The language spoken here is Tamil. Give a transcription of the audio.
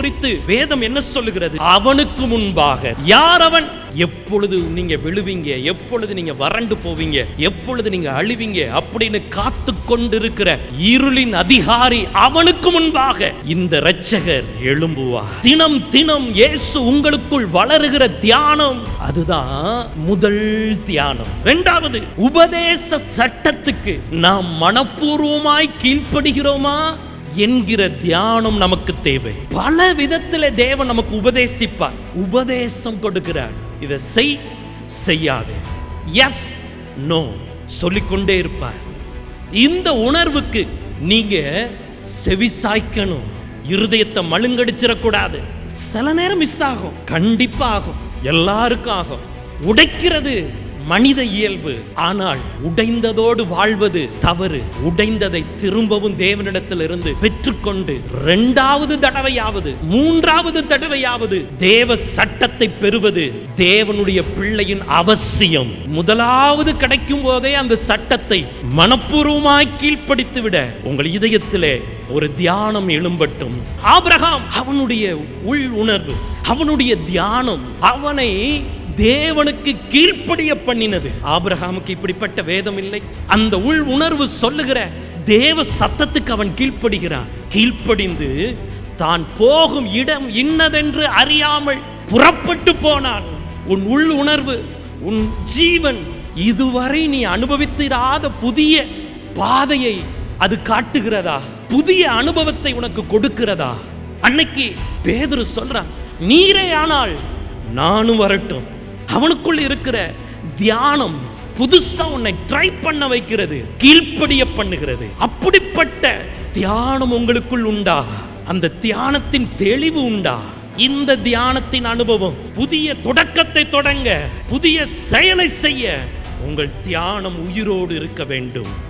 குறித்து வேதம் என்ன சொல்லுகிறது? அவனுக்கு முன்பாக. யார் அவன்? எப்பொழுது நீங்க விழுவீங்க? எப்பொழுது நீங்க வறண்டு போவீங்க? எப்பொழுது நீங்க அழிவீங்க? அப்படின்னு காத்து கொண்டிருக்கிற இருளின் அதிகாரி அவனுக்கு முன்பாக இந்த ரட்சகர் எழும்புவார். தினம் தினம் இயேசு உங்களுக்குள் வளருகிற தியானம் அதுதான் முதல் தியானம். இரண்டாவது உபதேச சட்டத்துக்கு நாம் மனப்பூர்வமாய் கீழ்ப்படுகிறோமா? என்கிற தியானம் நமக்கு தேவை. பல விதத்தில் தேவன் நமக்கு உபதேசிப்பார். உபதேசம் கொடுக்கிறார். இதை செய் செய்யாதே. எஸ் நோ சொல்லிக்கொண்டே இருப்பார். இந்த உணர்வுக்கு நீங்க செவிசாய்க்கணும். இருதயத்தை மழுங்கடிச்சிடக்கூடாது. சில நேரம் மிஸ் ஆகும். கண்டிப்பாகும். எல்லாருக்கும் ஆகும். உடைக்கிறது மனித இயல்பு. ஆனால் உடைந்ததோடு வாழ்வது தவறு. உடைந்ததை திரும்பவும் தேவனிடத்தில் இருந்து பெற்றுக்கொண்டு இரண்டாவது தடவையாவது மூன்றாவது தடவையாவது தேவ சட்டத்தை பெறுவது தேவனுடைய பிள்ளையின் அவசியம். முதலாவது கிடைக்கும் போதே அந்த சட்டத்தை மனப்பூர்வமாய் கீழ்ப்படுத்தி விட உங்கள் இதயத்திலே ஒரு தியானம் எழும்பட்டும். ஆபிரகாம் அவனுடைய உள் உணர்வு அவனுடைய தியானம் அவனை தேவனுக்கு கீழ்ப்படிய பண்ணினது. ஆபிரகாமுக்கு இப்படிப்பட்ட வேதம் இல்லை. அந்த உள் உணர்வு சொல்லுகிற தேவ சத்தத்துக்கு அவன் கீழ்ப்படுகிறான். கீழ்ப்படிந்து தான் போகும் இடம் இன்னதென்று அறியாமல் புறப்பட்டு போனான். உன் உள் உணர்வு உன் ஜீவன் இதுவரை நீ அனுபவித்திராத புதிய பாதையை அது காட்டுகிறதா? புதிய அனுபவத்தை உனக்கு கொடுக்கிறதா? அன்னைக்கு பேதுரு சொல்றான் நீரே ஆனால் நானும் வரட்டும். அவனுக்குள் இருக்கிற தியானம் புதுசா உன்னை ட்ரை பண்ண வைக்கிறது கீழ்ப்படிய பண்ணுகிறது. அப்படிப்பட்ட தியானம் உங்களுக்குள் உண்டா? அந்த தியானத்தின் தெளிவு உண்டா? இந்த தியானத்தின் அனுபவம் புதிய தொடக்கத்தை தொடங்க புதிய செயலை செய்ய உங்கள் தியானம் உயிரோடு இருக்க வேண்டும்.